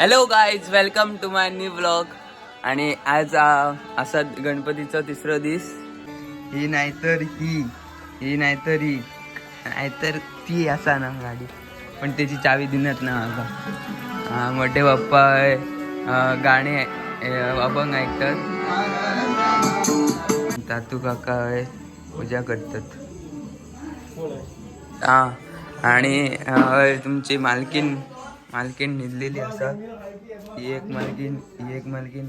Hello guys welcome to my new blog आणि आज असा गणपतीचा तिसरा दिस ही नाहीतर ही. ही नाहीतर ही. नाहीतर ती असा ना गाडी. पण त्याची चावी दिनात ना आता हा, मोठे बाप्पा गाणे अभंग ऐकतात. तातू काका आहे, पूजा करतात. हा आणि तुमची मालकीन मालकीन निजलेली असा. ही एक मालकीन ही एक मालकीन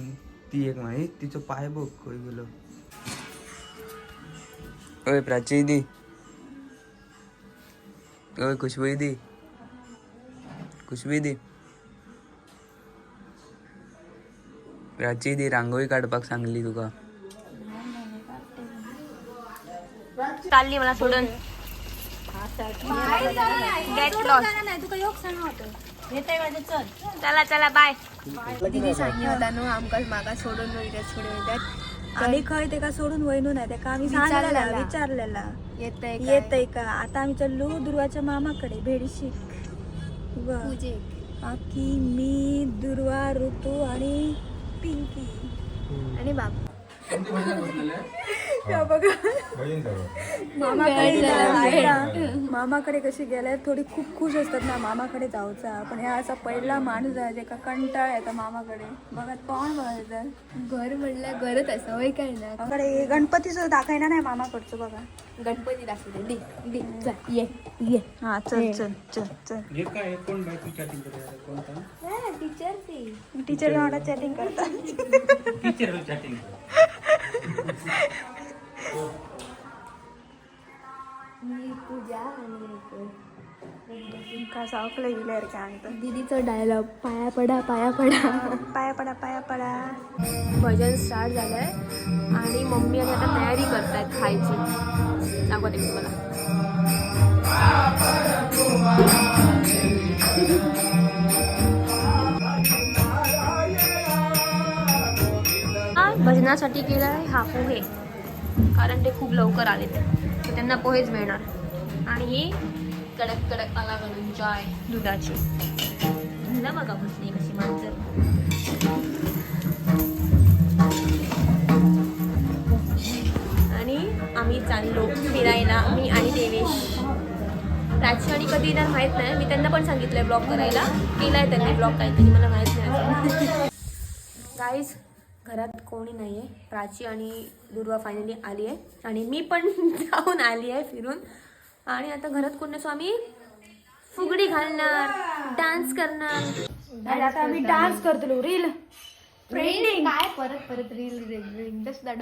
ती एक मालकीन तिचं पाय बघ खय गेलो ओय प्राची दी. ओय खुशबू दी. खुशबू दी. प्राची दी रांगोळी काढपाक सांगली तुका. चालली मला सोडून. Get lost. चला. चला बाय दिदी सांगी होता न्हू आमकां म्हाका सोडून वयल्यात सोडून वयल्यात आणि खंय तेका सोडून वयनू नाही तेका आम्ही सांगलेला विचारलेला. विचारलेला. येतंय येतय का? आता आम्ही चाललो दुर्वाच्या मामाकडे भेडशीक. पूजेक. बाकी मी दुर्वा ऋतू आणि पिंकी. आणि बाबा बघा. मामाकडे मामाकडे कशी गेल्या थोडी खूप खुश असतात ना मामाकडे जाऊचा. पण ह्या असा पहिला माणूस आहे जेका कंटाळ येतो मामाकडे. बघा कोण बघायचं घर म्हणल्यार घरच असं वय काय ना? मामाकडे गणपतीचं दाखवणार नाही मामाकडचं बघा. गणपती दाखवते. ये ये. हा चल चल चल चल. टीचर ती टीचर चॅटिंग करतात. मी पूजा आणि का सावकलं गेल्यावर काय आणतं दीदीचा डायलॉग पाया पडा पाया पडा. पाया पडा पाया पडा. भजन स्टार्ट झालंय आणि मम्मी आणि आता तयारी करतायत खायची. दाखवते मी तुम्हाला. भजनासाठी केलाय हा पोहे. कारण ते खूप लवकर आले तर त्यांना पोहेच मिळणार. आणि ही कडक कडक आला घालून चाय दुधाची. झालं बघा बसली कशी माणसं. आणि आम्ही चाललो फिरायला मी आणि देवेश. प्राची आणि कधी येणार माहीत नाही. मी त्यांना पण सांगितलंय ब्लॉग करायला. केलाय त्यांनी ब्लॉग काहीतरी मला माहीत नाही गाईज घरात कोणी नाही आहे प्राची आणि दुर्वा फायनली आली आहे आणि मी पण जाऊन आली आहे फिरून. आणि आता घरात कोण नसो आम्ही फुगडी घालणार डान्स करणार. आता आम्ही डान्स करतो रील काय? परत परत रील रील सुद्धा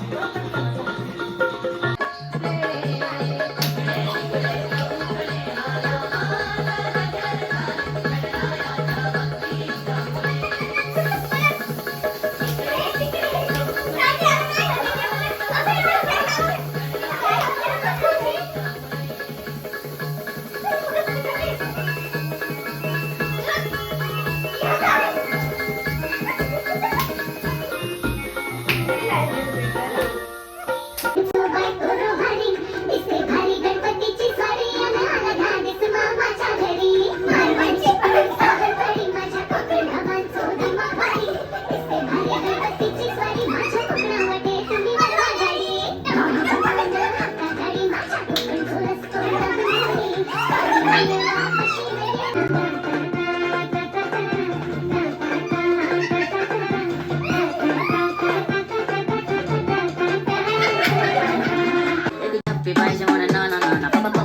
Happy you wanna na na na na.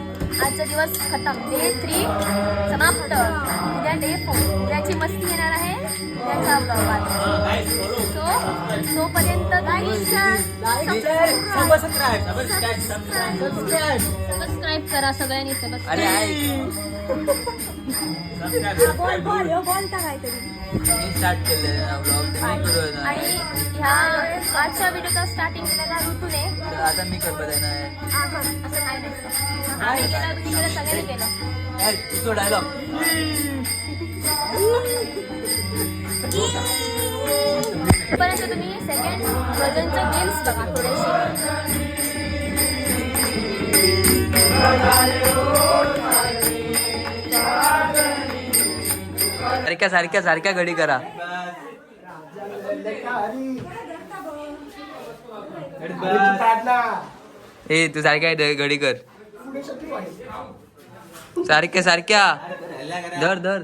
आजचा दिवस खतम. डे थ्री समाप्त. उद्या डे फोर उद्याची मस्ती येणार आहे. उद्याच्या ब्लॉगात सो तोपर्यंत सबस्क्राईब करा सगळ्यांनी सबस्क्राईब आणि ह्या आजच्या व्हिडिओचा स्टार्टिंग केलेला ऋतूने. आता मी करत आहे ना असं काय नसतं आम्ही केलं तुम्ही केलं सगळ्यांनी केलं ए, तुझं डायलॉग परंतु तुम्ही सेकंड भजनचं गेम्स बघा थोडेसे. सारख्या सारख्या सारख्या घडी करा. ए तू सारख्या घडी कर. सारख्या सारख्या. धर धर.